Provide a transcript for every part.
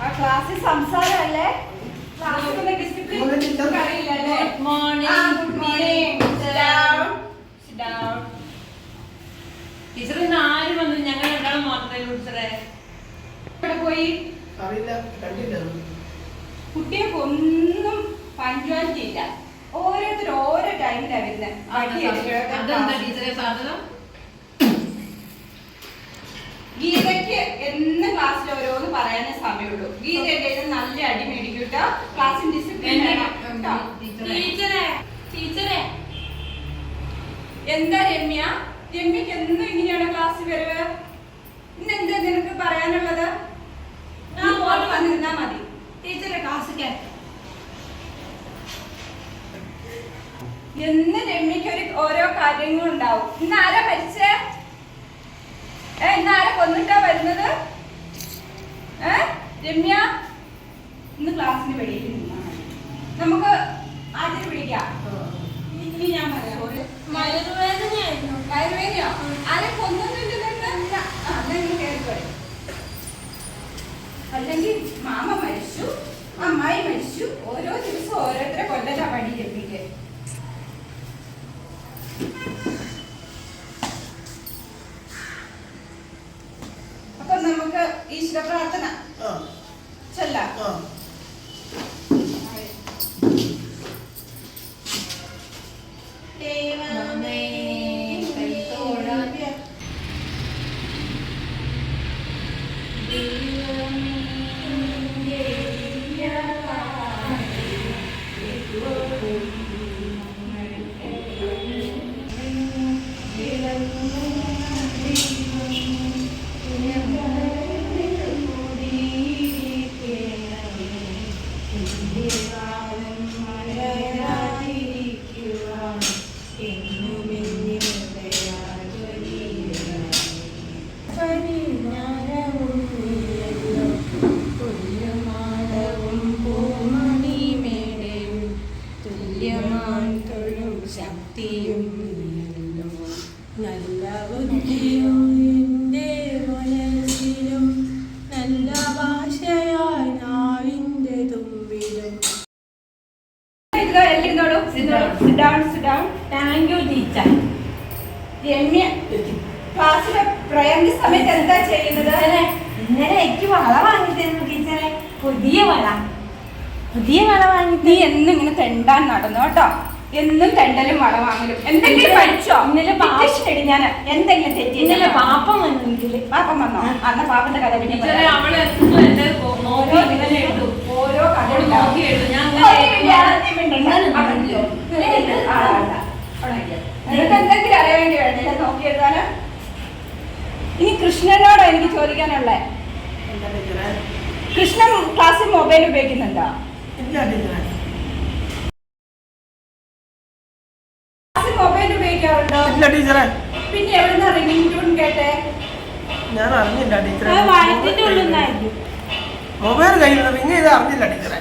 ആ ക്ലാസ്സിൽ സംസാരമല്ലേ? ക്ലാസ്സിലുള്ള discipline അറിയില്ലല്ലേ good morning. Sit down. Teacher ഇന്ന് ആര് വന്നു? ഞങ്ങൾ രണ്ടാളും മാത്രമേ ടീച്ചറെ. ഇവിടെ പോയി? അറിയില്ല കണ്ടില്ല. കുട്ടിയെ ഒന്നും പഞ്ച്വാലിറ്റി ഇല്ല ഓരോരുത്തർ ഓരോ ടൈമിലാണ് വരുന്നത് അതെന്താ ടീച്ചറെ? സാധ്യത ഗീതയ്ക്ക് എന്ന് ക്ലാസ്സിൽ ഓരോന്ന് പറയാനേ സമയമുള്ളൂ. ഗീത എന്റെ നല്ല അടി മേടിക്കൂട്ട ക്ലാസ്സിൽ ഡിസിപ്ലിൻ ടീച്ചറെ. ടീച്ചറെ എന്താ രമ്യ? രമ്യക്ക് എന്നും ഇങ്ങനെയാണ് ക്ലാസ് വരവ്? ഇന്ന് എന്താ നിനക്ക് പറയാനുള്ളത്? ഞാൻ പോലെ വന്നിരുന്നാ മതി. ടീച്ചറെ ക്ലാസ് എന്ന് രമ്യക്ക് ഒരു ഓരോ കാര്യങ്ങളും ഉണ്ടാവും ഇന്ന് ആരാ മരിച്ചേ? ഏ ഇന്ന് ആരാ കൊന്നിട്ടാ വരുന്നത്? ഏ രമ്യ? ഇന്ന് ക്ലാസ്സിന് വെളിയിൽ നിന്നാ മതി. നമുക്ക് ആദ്യം വിളിക്കാം. ഇനി ഞാൻ പറയാം. വയറുവേദനയായിരുന്നു. വയറുവേദനയോ? ആരെ കേറിക്കോളി അല്ലെങ്കിൽ മാമ മരിച്ചു അമ്മായി മരിച്ചു ഓരോ ദിവസവും ഓരോരുത്തരെ കൊല്ലല പണി രമ്യക്ക് തെണ്ടാൻ നടന്നു കേട്ടോ. എന്നും തെണ്ടലും വളവാങ്ങലും. എന്തെങ്കിലും പഠിച്ചോ? ഇന്നലെ പാ- Dictation ഞാൻ എന്തെങ്കിലും തെറ്റി ഇന്നലെ പാപ്പം വന്നു ഇതിൽ പാപ്പം വന്നോ? അന്ന പാപ്പന്റെ കഥ പിന്നെ ഓരോ കഥ ഞാൻ. നിനക്ക് എന്തെങ്കിലും അറിയാൻ വേണ്ടി നോക്കി എഴുതാന് ഇനി കൃഷ്ണനോട് എനിക്ക് ചോദിക്കാനുള്ള? കൃഷ്ണൻ ക്ലാസ്സിൽ മൊബൈൽ ഉപയോഗിക്കുന്നുണ്ടോ? ഇല്ല ടീച്ചറെ. പിന്നെ എവിടുന്ന റിംഗ് ടൂൺ കേട്ടെ. ഞാൻ അറിഞ്ഞില്ല ടീച്ചറെ. ഉള്ളിൽ മൊബൈൽ കയ്യിൽ റിങ് ചെയ്ത് അറിഞ്ഞില്ല ടീച്ചറെ.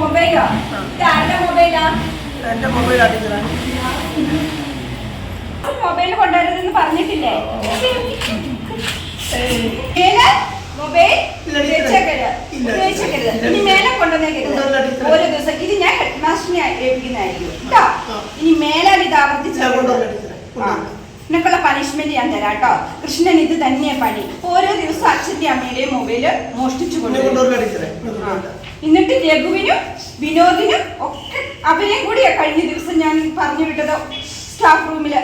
മൊബൈലോ? ഇത് ആരുടെ മൊബൈലാ? എന്റെ മൊബൈലാ ടീച്ചറെ. മൊബൈൽ കൊണ്ടുവരുതെന്ന് പറഞ്ഞിട്ടില്ലേ? മേലെ മൊബൈൽ. ഉപയോഗിച്ചേക്കരുത്. ഉപയോഗിച്ചേക്കരുത്. ഇനി മേലെ കൊണ്ടുവന്നേക്കരുത്. ഓരോ ദിവസം. ഇത് ഞാൻ ഹെഡ് മാസ്റ്ററിനെ ഏൽപ്പിക്കുന്നതായിരിക്കും. കേട്ടോ. ഇനി മേലാൽ ഇത് ആവർത്തിച്ച് നിനക്കുള്ള പണിഷ്മെന്റ് ഞാൻ തരാം കേട്ടോ കൃഷ്ണൻ ഇത് തന്നെ പണി. ഓരോ ദിവസം അച്ഛന്റെ അമ്മയുടെയും മൊബൈൽ മോഷ്ടിച്ചു കൊണ്ടുവരും. എന്നിട്ട് രഘുവിനും വിനോദിനും ഒക്കെ അവരെയും കൂടിയാ കഴിഞ്ഞ ദിവസം ഞാൻ പറഞ്ഞു വിട്ടത് സ്റ്റാഫ് റൂമിൽ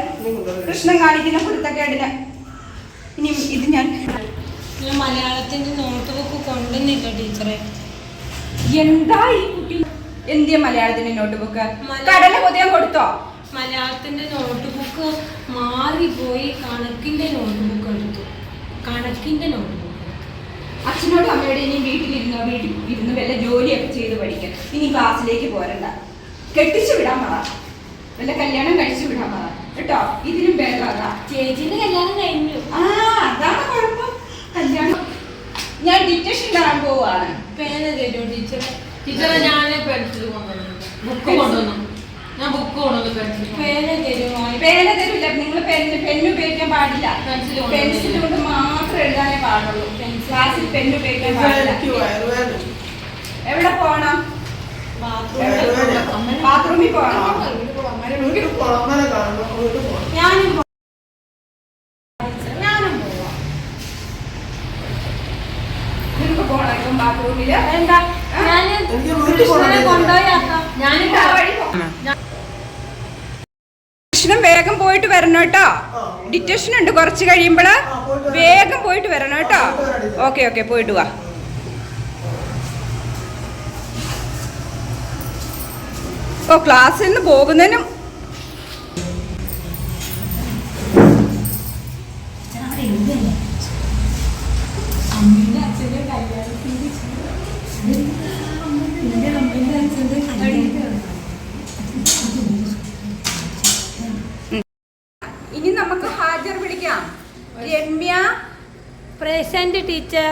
കൃഷ്ണൻ കാണിക്കുന്ന കുരുത്തക്കേടിന്. ഇനി ഇത് ഞാൻ ഞാൻ മലയാളത്തിന്റെ നോട്ട് ബുക്ക് കൊണ്ടുവന്നില്ല ടീച്ചറെ എന്താ ഈ കുട്ടി? എന്തിയ മലയാളത്തിന്റെ നോട്ട് ബുക്ക് കടല കൊതിയാൻ കൊടുത്തോ? മലയാളത്തിന്റെ നോട്ട് ബുക്ക് മാറിപ്പോയി കണക്കിന്റെ നോട്ട് ബുക്ക് എടുത്തു. കണക്കിന്റെ നോട്ട് ബുക്ക് അച്ഛനോടും അമ്മയോടും ഇനി വീട്ടിലിരുന്നോ? വീട്ടിൽ ഇരുന്ന് വല്ല ജോലിയൊക്കെ ചെയ്ത് പഠിക്കാം ഇനി ക്ലാസ്സിലേക്ക് പോരണ്ട. കെട്ടിച്ചു വിടാൻ പറ. വല്ല കല്യാണം കഴിച്ചു വിടാൻ പറ. കേട്ടോ? ഇതിലും ഭേദം അതാ ചേച്ചിന്റെ കല്യാണം കഴിഞ്ഞു. ആ അതാണ് കുഴപ്പം. കല്യാണം. ഞാൻ ഡിറ്റക്ഷൻ ഇടാൻ പോവാണ് പേന തരുമോ ടീച്ചറെ. ടീച്ചറെ ഞാനേ പെൻസിൽ കൊണ്ടുവന്നു. ബുക്ക് കൊണ്ടുവന്നു. ഞാൻ ബുക്ക് പേന തരുമോ പേന തരില്ല. നിങ്ങൾ പെന്ന് പെന്ന് ഉപയോഗിക്കാൻ പാടില്ല. Pencil കൊണ്ട് പെൻസിൽ കൊണ്ട് മാത്രം എഴുതാനേ പാടുള്ളൂ. ക്ലാസ്സിൽ ഉപയോഗിക്കാൻ പാടില്ല. എവിടെ പോണം? വയറുവേദന ബാത്റൂമിൽ പോകണം ഞാനും പോവാം നിനക്ക് പോകണം ഇപ്പം ബാത്റൂമിൽ എന്താ ഞാൻ എനിക്ക് വീട്ടിൽ പോണം കൃഷ്ണനെ ടീച്ചറെ. കൊണ്ടുപോയി ആക്കാം ഞാനിപ്പോ ആ വഴി പോ. കൃഷ്ണൻ വേഗം പോയിട്ട് വരണം കേട്ടോ. ഡിറ്റക്ഷൻ ഉണ്ട്. കുറച്ച് വരാം. വേഗം പോയിട്ട് വരണം കേട്ടോ. ഓക്കെ ഓക്കെ പോയിട്ട് വാ. ഓ ക്ലാസ്സിൽ നിന്ന് പോകുന്നതിനും ഇനി നമുക്ക് ഹാജർ വിളിക്കാം രമ്യ പ്രസന്റ് ടീച്ചർ?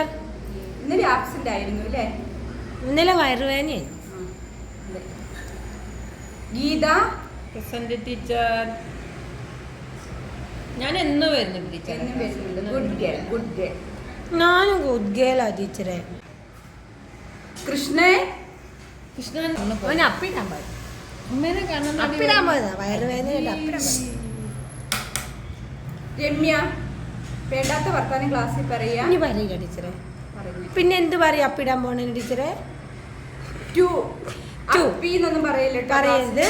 ഇന്നലെ ആബ്സെന്റ് ആയിരുന്നു അല്ലേ? ഇന്നലെ വയറുവേനെ ഗീത? പ്രസന്റ് ടീച്ചർ ഞാൻ എന്ന് വരുന്നുണ്ട് ടീച്ചർ എന്നും വരുന്നുണ്ട്. ഗുഡ് ഗേൾ ഗുഡ് ഗേൾ ഞാനും ഗുഡ് ഗേളാ ടീച്ചറെ. കൃഷ്ണേ? കൃഷ്ണൻ അവന് അപ്പിടാൻ കാണാൻ അപ്പിടാൻ പോയതാ. വയറുവേദനയുടെ അപ്പിടാൻ പാടില്ല രമ്യ? വേണ്ടാത്ത വർത്താനം ക്ലാസ്സിൽ പറയാ. ഇനി പറയില്ല ടീച്ചറെ. പിന്നെ എന്ത് പറയും? അപ്പിടാൻ പോണേ ടീച്ചറെ? ടു. അപ്പി എന്നൊന്നും പറയല്ലോ പറയരുത്.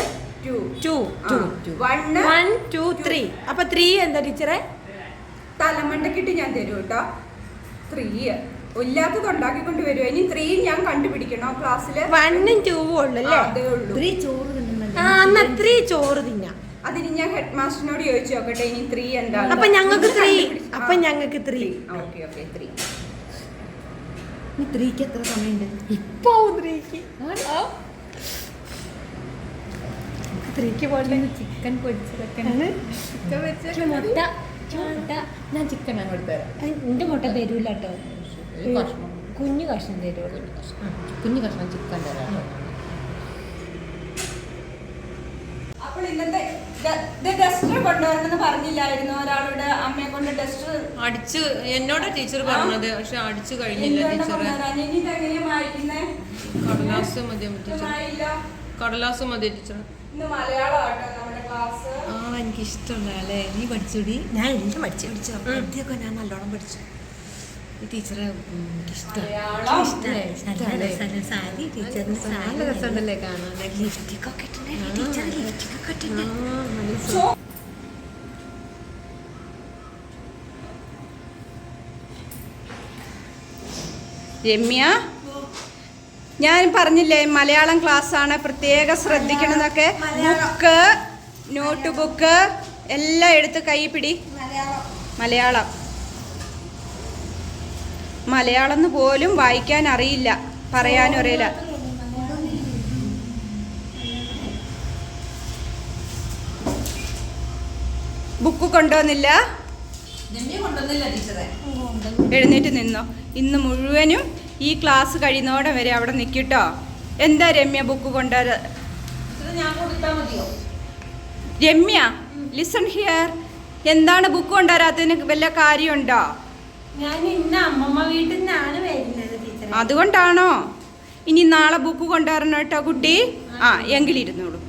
ത്രീ. അപ്പൊ ത്രീ എന്താ ടീച്ചറെ? തലമണ്ടക്കിട്ട് ഞാൻ തരും കേട്ടോ. ത്രീ. ഇല്ലാത്തത് ഉണ്ടാക്കിക്കൊണ്ട് വരുമോ ഇനി ത്രീ ഞാൻ കണ്ടുപിടിക്കണോ ക്ലാസ്സിൽ വണ്ണും ടൂവും ഉള്ളു. അല്ലേ ആ, എന്നാ ത്രീ ചോറ് തിന്നാം. അതിന് ഞാൻ ഹെഡ് മാസ്റ്ററിനോട് ചോദിച്ചു നോക്കട്ടെ ഇനി ത്രീ എന്താ അപ്പൊ ഞങ്ങൾക്ക് ത്രീ അപ്പൊ ഞങ്ങൾക്ക് ത്രീ ഓക്കെ ഓക്കെ ത്രീ ത്രീക്ക് എത്ര സമയമുണ്ട്? ഇപ്പൊ ത്രീക്ക് ത്രീക്ക് പോകണ്ടേ ചിക്കൻ പൊരിച്ചതൊക്കെ ചിക്കൻ വെച്ച മുട്ട മുട്ട. ഞാൻ ചിക്കൻ അങ്ങോട്ട് തരാം. എന്റെ മുട്ട തരൂല കേട്ടോ. കുഞ്ഞു കഷ്ണം തരുള്ളൂ കുഞ്ഞു കഷ്ണം. ചിക്കൻ തരാം. അപ്പോൾ ഇന്നത്തെ ഡസ്റ്റർ കൊണ്ടുവരണമെന്ന് പറഞ്ഞില്ലായിരുന്നു. ഒരാളോട് അമ്മയെ കൊണ്ട് ടെസ്റ്റർ അടിച്ച് എന്നോട് ടീച്ചർ പറഞ്ഞത്. പക്ഷെ അടിച്ചു കഴിഞ്ഞില്ല ടീച്ചർ കടലാസ് മതി ടീച്ചർ കടലാസ് മതി ടീച്ചർ ഇന്ന് മലയാളം ആട്ടോ നമ്മുടെ ക്ലാസ്. ആ എനിക്ക് അല്ലേ നീ പഠിച്ചുടി. ഞാൻ എല്ലാം പഠിച്ചു പഠിച്ചു. ആദ്യമൊക്കെ ഞാൻ നല്ലോണം പഠിച്ചു. ടീച്ചറെ നല്ല രസമുണ്ടല്ലേ കാണാൻ? ടീച്ചർ രമ്യ? ഞാൻ പറഞ്ഞില്ലേ മലയാളം ക്ലാസ് ആണ് പ്രത്യേകം ശ്രദ്ധിക്കണം എന്നൊക്കെ ബുക്ക് നോട്ട് ബുക്ക് എല്ലാം എടുത്ത് കൈ പിടി. മലയാളം. മലയാളം എന്ന് പോലും വായിക്കാൻ അറിയില്ല. പറയാനും അറിയില്ല. ബുക്ക് കൊണ്ടുവന്നില്ല? എഴുന്നേറ്റ് നിന്നോ. ഇന്ന് മുഴുവനും ഈ ക്ലാസ് കഴിയുന്നോടെ വരെ അവിടെ നിൽക്കിട്ടോ എന്താ രമ്യ ബുക്ക് കൊണ്ടുവരാ രമ്യ ലിസൺ ഹിയർ എന്താണ് ബുക്ക് കൊണ്ടുവരാത്തതിന് വല്ല കാര്യമുണ്ടോ? ഞാൻ ഇന്ന് അമ്മമ്മ വീട്ടിൽ നിന്നാണ് വരുന്നത് ടീച്ചറെ. അതുകൊണ്ടാണോ? ഇനി നാളെ ബുക്ക് കൊണ്ടുവരണം കേട്ടോ കുട്ടി. ആ. എങ്കിലിരുന്നോളൂ.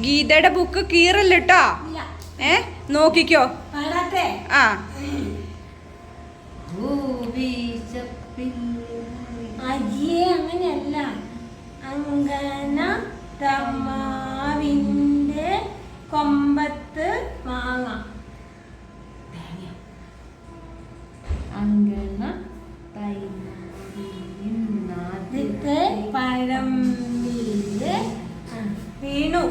ഗീതയുടെ ബുക്ക് കീറല്ലോ കേട്ടോ. ഏ നോക്കിക്കോ. ആ. അങ്ങനെയല്ല. അങ്കന തമാവിന്റെ കൊമ്പത്ത് മാങ്ങ. അങ്ങനെ പഴം വീണു.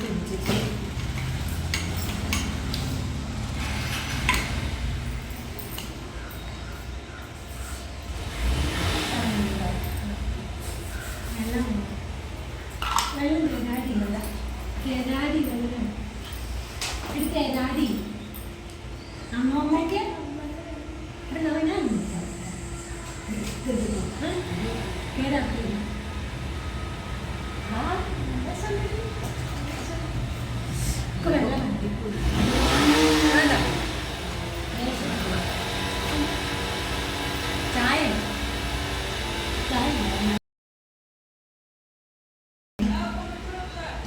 just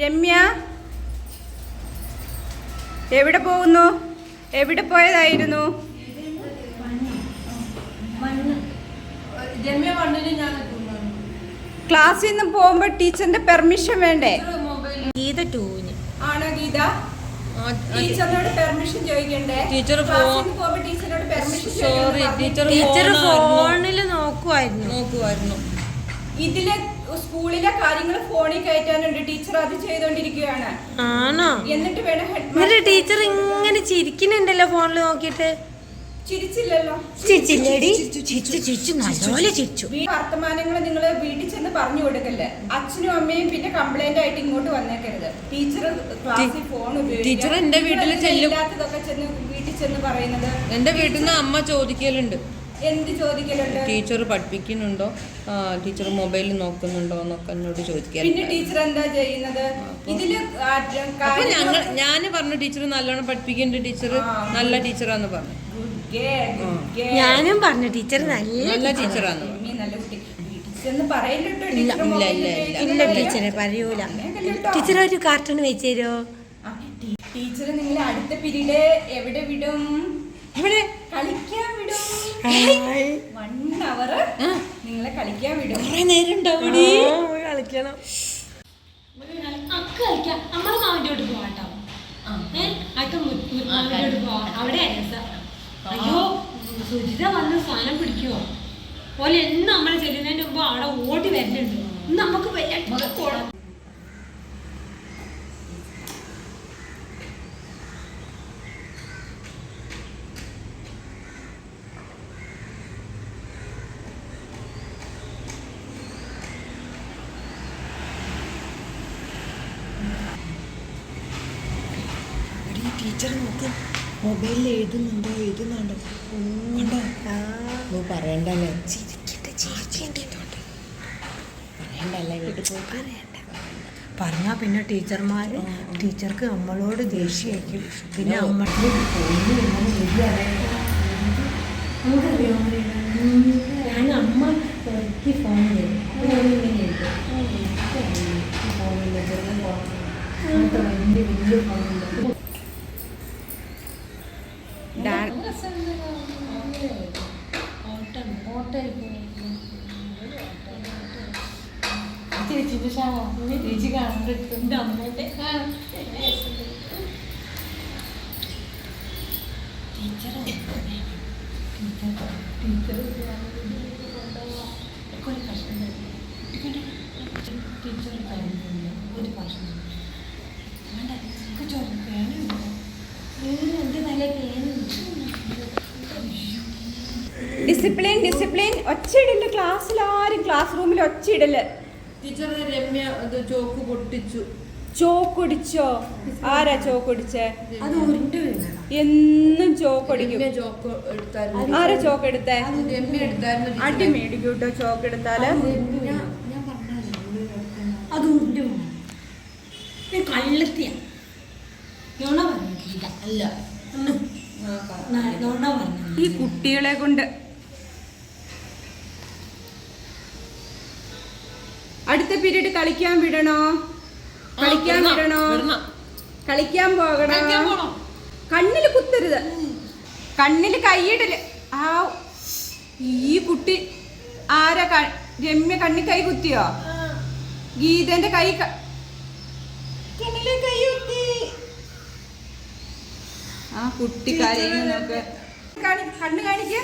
Ramya? എവിടെ പോകുന്നു? എവിടെ പോയതായിരുന്നു? ക്ലാസ്സിൽ നിന്ന് പോകുമ്പോൾ ടീച്ചറിന്റെ പെർമിഷൻ വേണ്ടേ? ഗീത ടൂന് ആണോ ഗീത? ടീച്ചറിനോട് പെർമിഷൻ ചോദിക്കണ്ടേ? ടീച്ചർ ടീച്ചറിനോട് പെർമിഷൻ സോറി ടീച്ചർ ടീച്ചർ നോക്കുവായിരുന്നു ഫോണിൽ നോക്കുമായിരുന്നു നോക്കുമായിരുന്നു ഇതിലെ സ്കൂളിലെ കാര്യങ്ങൾ ഫോണിൽ കയറ്റാനുണ്ട്. ടീച്ചർ അത് ചെയ്തോണ്ടിരിക്കുകയാണ്. ആണോ? എന്നിട്ട് വേണം എന്നിട്ട് ടീച്ചർ ഇങ്ങനെ ചിരിക്കുന്നുണ്ടല്ലോ ഫോണിൽ നോക്കിയിട്ട്? ചിരിച്ചില്ലല്ലോ. ചിരിച്ചില്ലേടി. ചിരിച്ചു ചിരിച്ചു നല്ലപോലെ ചിരിച്ചു. വീ- വർത്തമാനങ്ങൾ നിങ്ങൾ വീട്ടിൽ ചെന്ന് പറഞ്ഞു കൊടുക്കല്ലേ? അച്ഛനും അമ്മയും പിന്നെ കംപ്ലൈന്റ് ആയിട്ട് ഇങ്ങോട്ട് വന്നേക്കരുത്. ടീച്ചർ ക്ലാസ്സിൽ ഫോൺ ടീച്ചർ എന്റെ വീട്ടിൽ ചെല്ലും. ചെന്ന് വീട്ടിൽ ചെന്ന് പറയുന്നത്? എന്റെ വീട്ടിൽ നിന്ന് അമ്മ ചോദിക്കലുണ്ട്. എന്ത് ചോദിക്കലുണ്ട്? ടീച്ചർ പഠിപ്പിക്കുന്നുണ്ടോ? ടീച്ചർ മൊബൈലിൽ നോക്കുന്നുണ്ടോ എന്നൊക്കെ എന്നോട് പിന്നെ ടീച്ചർ എന്താ ചെയ്യുന്നത്? ഇതിൽ അപ്പൊ ഞങ്ങൾ ഞാൻ പറഞ്ഞു ടീച്ചർ നല്ലോണം പഠിപ്പിക്കുന്നുണ്ട് ടീച്ചർ. നല്ല ടീച്ചറാന്ന് പറഞ്ഞു. ഞാനും പറഞ്ഞു ടീച്ചർ നല്ല നല്ല ടീച്ചറാന്ന് നല്ല കുട്ടി. ഇല്ല, ഇല്ല, ഇല്ല, ഇല്ല. ടീച്ചറെ പറയൂല. ടീച്ചർ ഒരു കാർട്ടൂൺ വെച്ച് തരുമോ? ടീച്ചർ നിങ്ങളെ അടുത്ത പിരീഡ് എവിടെ വിടും? ഇവിടെ കളിക്കാൻ വിടും. വൺ അവർ നിങ്ങളെ കളിക്കാൻ വിടും. കുറെ നേരം ഉണ്ടാവും കളിക്കണം. കളിക്കാം. നമ്മളെ മാവിന്റെ പോവാട്ടോ ഏഹ് അക്ക മാവിന്റെ വീട്ടിൽ പോവാം. അവിടെ അയ്യോ സുജിത വന്ന് സാധനം പിടിക്കുവോ? പോലെ എന്ന് നമ്മൾ ചെല്ലുന്നതിന് മുമ്പ് അവിടെ ഓടി വരുന്നുണ്ട് നമുക്ക് വലിയ കുഴപ്പം ടീച്ചർ നോക്ക് മൊബൈലിൽ എഴുതുന്നുണ്ടോ എഴുതുന്നുണ്ടോ കണ്ടോ ഓ പറയണ്ടല്ലേ ചിരിക്കട്ടെ ചിരിക്കേണ്ടിട്ടുണ്ട് പറയണ്ടല്ലേ വീട്ടിൽ പോയിട്ട് പറയണ്ട പറഞ്ഞാൽ പിന്നെ ടീച്ചർമാർ ടീച്ചർക്ക് നമ്മളോട് ദേഷ്യമായിരിക്കും പിന്നെ നമ്മൾ ഞാൻ അമ്മ എനിക്ക് ഫോൺ ചെയ്തു ഓട്ടം ഞാൻ ഇങ്ങനെ എഴുതും ഫോണില്ല ചെറിയ ഫോൺ അങ്ങനത്തെ വലിയ വലിയ ഫോണില്ല ഡാൻ- ഓട്ടം ഓട്ടം ടീച്ചർ ടീച്ചർ ടീച്ചർ ഒരു പ്രശ്നം നല്ല ഡിസിപ്ലിൻ ഡിസിപ്ലിൻ. ഒച്ചയിടൽ. ക്ലാസ്സിൽ ആരും ക്ലാസ് റൂമിൽ ഒച്ചയിടൽ. ടീച്ചർ രമ്യ ഇത് ചോക്ക് പൊട്ടിച്ചു. ചോക്കൊടിച്ചോ? ആരാ ചോക്കൊടിച്ചേ? അത് ഉരുണ്ട് എന്നും ചോക്കൊടിക്കും. രമ്യ ചോക്ക് എടുത്തായിരുന്നു ആരാ ചോക്കെടുത്തേ? രമ്യ എടുത്തായിരുന്നു അടി മേടിക്കും കേട്ടോ ചോക്കെടുത്താൽ ഞാൻ അത് ഉരുണ്ട് വീണതാണ് ഞാൻ കള്ളത്തിയ. നുണ പറഞ്ഞിട്ടില്ല. അല്ല. ന- നുണ പറഞ്ഞു ഈ കുട്ടികളെ കൊണ്ട് അടുത്ത പീരീഡ് കളിക്കാൻ വിടണോ? കളിക്കാൻ വിടണോ കളിക്കാൻ കളിക്കാൻ കണ്ണിൽ. കുത്തരുത്. കണ്ണിൽ കൈയിടൽ. ആ ഈ കുട്ടി ആരാ രമ്യ കണ്ണി കൈ കുത്തിയോ? ഗീതന്റെ കൈ ആ കുട്ടി കരയുന്നു നോക്ക് കാണി- കണ്ണ് കാണിക്ക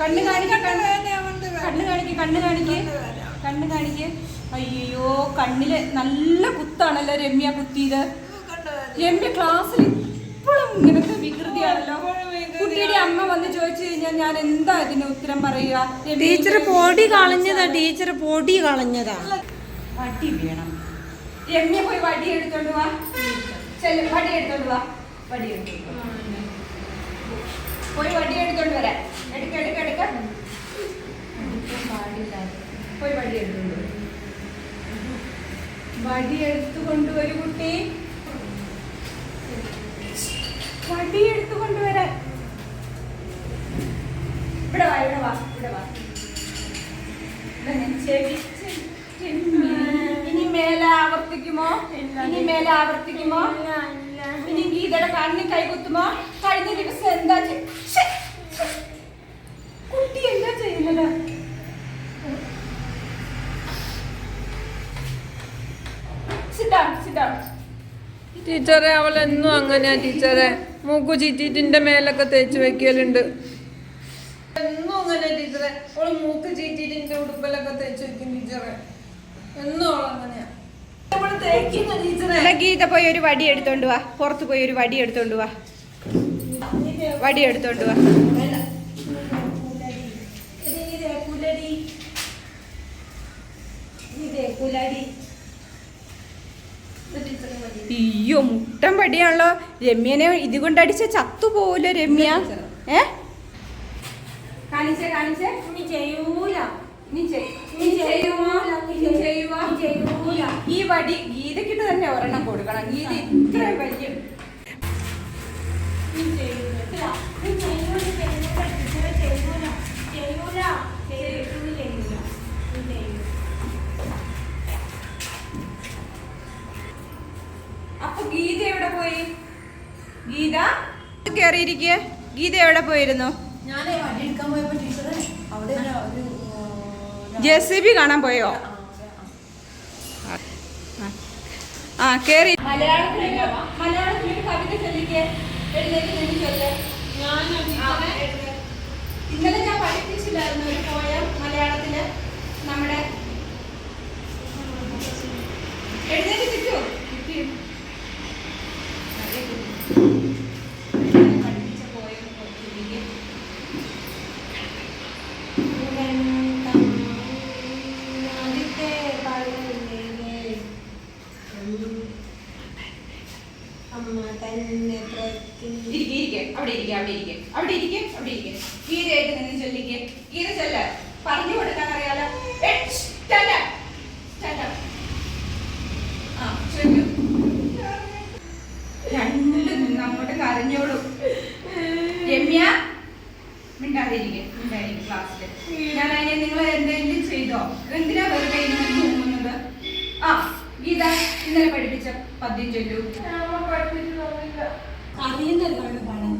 കണ്ണ്. കാണിക്ക കണ്ണ് കാണിക്ക. കണ്ണ് കാണിക്ക കണ്ണ് കാണിക്ക്. അയ്യോ കണ്ണിൽ നല്ല കുത്താണല്ലോ രമ്യ കുത്തിയത് രമ്യ ക്ലാസ്സിൽ ഇപ്പോഴും ഇങ്ങനത്തെ വികൃതിയാണല്ലോ. കുട്ടിയുടെ അമ്മ വന്ന് ചോദിച്ചു കഴിഞ്ഞാൽ ഞാൻ എന്താ ഇതിന് ഉത്തരം പറയുക? ടീച്ചർ പൊടി കളഞ്ഞതാ ടീച്ചർ പൊടി കളഞ്ഞതാ. വടി വേണം. രമ്യ പോയി വടി എടുത്തോണ്ട് വാ. ചെല്ലു വടി എടുത്തോണ്ട് വാ. വടി എടുത്തോണ്ട് പോയി വടി എടുത്തോണ്ട് വരാം. എടുക്ക എടുക്ക എടുക്ക. പാടില്ല. പോയി വടി എടുത്തുകൊണ്ട് വടി എടുത്തു കൊണ്ടുവരൂ കുട്ടി. വടി എടുത്തു കൊണ്ടുവരാൻ ഇവിടെ വാ ഇവിടെ വാ. ഇവിടെ വാ ഇനി മേലെ ആവർത്തിക്കുമോ? ഇനി മേലെ ആവർത്തിക്കുമോ? ഇനി ഗീതയുടെ കണ്ണിൽ കൈകുത്തുമോ കഴിഞ്ഞ ദിവസം എന്താ. കുട്ടി എന്താ ചെയ്യുന്നത്? ടീച്ചറെ അവൾ എന്നും അങ്ങനെയാ ടീച്ചറെ മൂക്കു ചീറ്റിന്റെ മേലൊക്കെ തേച്ച് വെക്കലുണ്ട് എന്നും അങ്ങനെ ടീച്ചറെ അവൾ മൂക്ക് ചീറ്റിന്റെ ഉടുപ്പിലൊക്കെ തേച്ച് വെക്കും ടീച്ചറെ എന്നും അവൾ അങ്ങനെയാ ഗീത പോയി ഒരു വടി എടുത്തോണ്ട് വാ പുറത്ത് പോയി ഒരു വടി എടുത്തോണ്ട് വാ വടി എടുത്തോണ്ട് വാ അയ്യോ മുട്ടൻ പടിയാണല്ലോ. രമ്യനെ ഇത് കൊണ്ടടിച്ച ചത്തുപോലോ രമ്യ ഏ? കാണിച്ചേ കാണിച്ചേ. ഇനി ചെയ്യൂല. ഈ വടി ഗീതക്കിട്ട് തന്നെ ഒരെണ്ണം കൊടുക്കണം. ഗീത ഇത്രയും വലിയ കേറിയിരിക്കെ ഗീത എവിടെ പോയിരുന്നു? ജെ സി ബി കാണാൻ പോയോ? ആ കേറി. ഇന്നലെ ഞാൻ പഠിപ്പിച്ചില്ലായിരുന്നു ഒരു പോയം മലയാളത്തിൽ നമ്മുടെ എഴുന്നേറ്റ് നിൽക്കൂ പഠിപ്പിച്ച പോയം ചൊല്ലിക്കേ ആദ്യത്തെ പാടുന്നില്ലേ അമ്മ തന്നെ പ്രതി ഇരിക്കെ ഇരിക്കെ അവിടെ ഇരിക്കെ അവിടെ ഇരിക്കെ അവിടെ ഇരിക്കെ അവിടെ ഇരിക്കെ ഗീതയായിട്ട് നിന്ന് ചൊല്ലിക്കെ ഗീത ചൊല്ല പറഞ്ഞു കൊടുക്കാൻ അറിയാലോ ഏ, ഷ്, stand up. Stand up. ആ, ചൊല്ലു. രണ്ടും നിന്ന് അങ്ങോട്ട് കരഞ്ഞോളൂ രമ്യ മിണ്ടാതിരിക്കെ മിണ്ടാതിരിക്കെ ക്ലാസ്സിൽ ഞാൻ അതിനെ നിങ്ങൾ എന്തെങ്കിലും ചെയ്തോ എന്തിനാ വെറുതെ ഇങ്ങനെ തോന്നുന്നത് ആ ഗീത ഇന്നലെ പഠിപ്പിച്ച പദ്യം ചൊല്ലു. അറിയുന്നതാണ് പാടാൻ.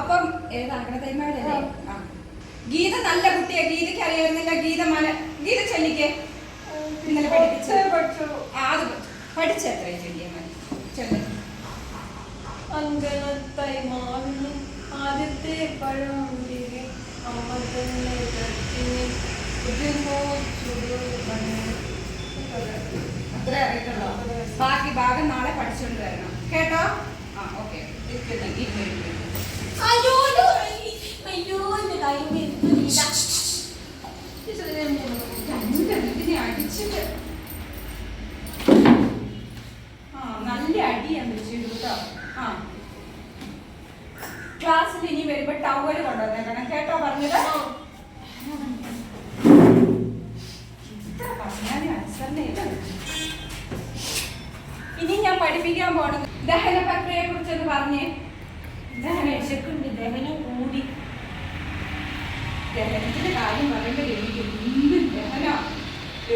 അപ്പം ഏതാ തൈമാടല്ലേ ആ. ഗീത നല്ല കുട്ടിയാ ഗീതയ്ക്ക് അറിയാവുന്നില്ല. ഗീത മല ഗീത ചൊല്ലിക്കേ. ഇന്നലെ പഠിപ്പിച്ച ആ, അത് പഠിച്ച. എത്രയും ചൊല്ലിയാൽ മതി. ചൊല്ലു. അങ്കണത്തൈ മാവിന് ആദ്യത്തെ പഴം അമ്മ തന്നെ അത്രേ അറിയത്തുള്ളൂ. ബാക്കി ഭാഗം നാളെ പഠിച്ചുകൊണ്ട് വരണം. കേട്ടോ? ആ ഓക്കെ. അയ്യോ അയ്യ- എന്റെ കൈ ഇതിനെ അടിച്ചിട്ട്. ആ നല്ല അടിയാണ് കേട്ടോ. ആ. ക്ലാസ്സിൽ ഇനി വരുമ്പോ ടവൽ കൊണ്ടുവന്നേക്കണം. കേട്ടോ പറഞ്ഞത്? ഇനി ഞാൻ പഠിപ്പിക്കാൻ പോണത് ദഹന പ്രക്രിയയെ കുറിച്ചൊന്ന് പറഞ്ഞേ. ദഹന വിശക്കുണ്ട് ദഹനം കൂടി. ദഹനത്തിന്റെ കാര്യം പറയുമ്പോൾ എനിക്ക് എന്തും ദഹന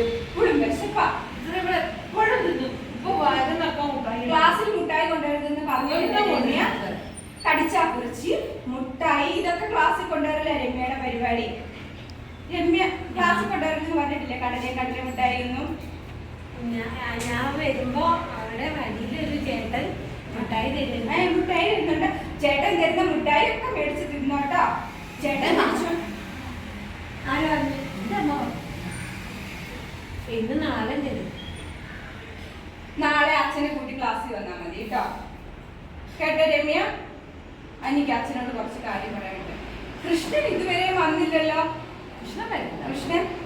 എപ്പോഴും വിശപ്പാ. ഇവിടെ എപ്പോഴും തിന്നും. ഇപ്പൊ വരുന്നപ്പം ക്ലാസ്സിൽ മുട്ടായി കൊണ്ടുവരുന്നെന്ന് പറഞ്ഞു കടിച്ചാക്കുറിച്ച് മുട്ടായി ഇതൊക്കെ ക്ലാസ്സിൽ കൊണ്ടുവരല്ലേ രമ്യയുടെ പരിപാടി? രമ്യ ക്ലാസ്സിൽ കൊണ്ടുവരലെന്ന് പറഞ്ഞിട്ടില്ലേ കടലെ കടല മുട്ടായി ഞാൻ വരുമ്പോ അവിടെ വഴിയിലൊരു ചേട്ടൻ മിഠായി തരുന്നു ഏ, മുട്ടായി തരുന്നുണ്ട്. ചേട്ടൻ തരുന്ന മുട്ടായി ഒക്കെ മേടിച്ച് തിന്നോട്ടോ ചേട്ടൻ ആരാ പറഞ്ഞു? ഇന്ന് നാളെ തരും. നാളെ അച്ഛനെ കൂട്ടി ക്ലാസ്സിൽ വന്നാൽ മതി കേട്ടോ കേട്ടോ രമ്യ? എനിക്ക് അച്ഛനോട് കുറച്ച് കാര്യം പറയാനുണ്ട്. കൃഷ്ണൻ ഇതുവരെ വന്നില്ലല്ലോ. കൃഷ്ണൻ വരുന്നില്ല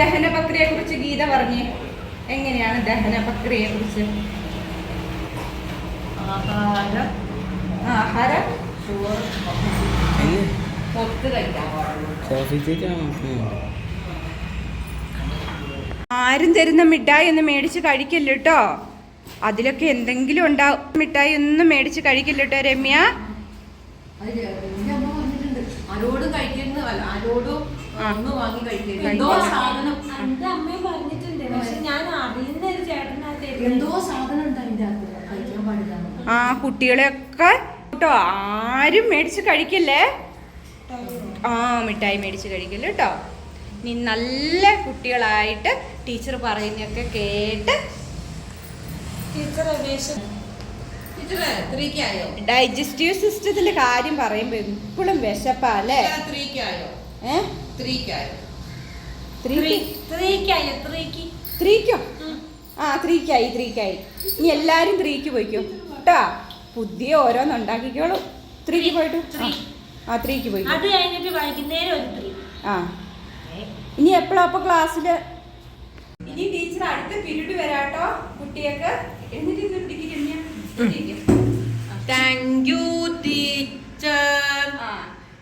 ദഹന പ്രക്രിയയെ കുറിച്ച് ഗീത പറഞ്ഞേ എങ്ങനെയാണ് ദഹന പ്രക്രിയയെ കുറിച്ച് ആഹാരം ആരും തരുന്ന മിഠായി ഒന്നും മേടിച്ച് കഴിക്കില്ല കേട്ടോ അതിലൊക്കെ എന്തെങ്കിലും ഉണ്ടാവും. മിഠായി ഒന്നും മേടിച്ച് കഴിക്കില്ല കേട്ടോ രമ്യ അത് എന്റെ അമ്മ പറഞ്ഞിട്ടുണ്ട് ആരോടും കഴിക്കരുത് അല്ല ആരോടും ആ. ഒന്നും വാങ്ങി കഴിക്കരുത്. കഴിക്കില്ല. എന്തോ സാധനം. എന്റെ അമ്മയും പറഞ്ഞിട്ടുണ്ട് പക്ഷെ ഞാൻ അറിയുന്ന ഒരു ചേട്ടനാ എന്തോ സാധനം ഉണ്ട് അതിന്റെ അകത്ത്. കഴിക്കാൻ പാടില്ല ആ കുട്ടികളെയൊക്കെ കേട്ടോ ആരും മേടിച്ച് കഴിക്കില്ലേ? ആ മിഠായി മേടിച്ച് കഴിക്കില്ല കേട്ടോ? നീ നല്ല കുട്ടികളായിട്ട് ടീച്ചർ പറയുന്നൊക്കെ കേട്ട് ടീച്ചർ അപേക്ഷ ഡൈജസ്റ്റീവ് സിസ്റ്റത്തിന്റെ കാര്യം പറയുമ്പോ എപ്പോഴും വിശപ്പാ അല്ലേ ത്രീക്കായോ? ഏ? ത്രീക്കായോ? ത്രീ ത്രീക്കായി? ത്രീക്ക്. ആ ത്രീക്കായി ത്രീക്കായി. ഇനി എല്ലാരും ത്രീക്ക് പോയിക്കോ. കേട്ടാ പുതിയ ഓരോന്ന് ഉണ്ടാക്കിക്കോളൂ. ത്രീക്ക് പോയിട്ട് ആ. ആ ത്രീക്ക് പോയി അത് കഴിഞ്ഞിട്ട് വൈകുന്നേരം ഒരു ത്രീ. ആ. ഇനി എപ്പോഴാ അപ്പൊ ക്ലാസ്സിൽ? ഇനി ടീച്ചർ അടുത്ത പീരീഡ് വരാട്ടോ കുട്ടിയൊക്കെ. എന്നിട്ട് ഇന്ന് പിടിക്കും താങ്ക് യു ടീച്ചർ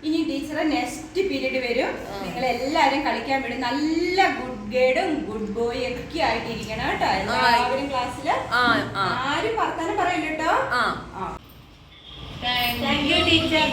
ഇനി ടീച്ചറെ നെക്സ്റ്റ് പീരീഡ് വരും. നിങ്ങൾ എല്ലാരും കളിക്കാൻ വിടും നല്ല ഗുഡ് ഗേഡും ഗുഡ് ബോയ് ഒക്കെ ആയിട്ടിരിക്കണം കേട്ടോ. എല്ലാവരും ക്ലാസ്സിൽ ആരും വർത്താനം പറയില്ല കേട്ടോ. Thank you teacher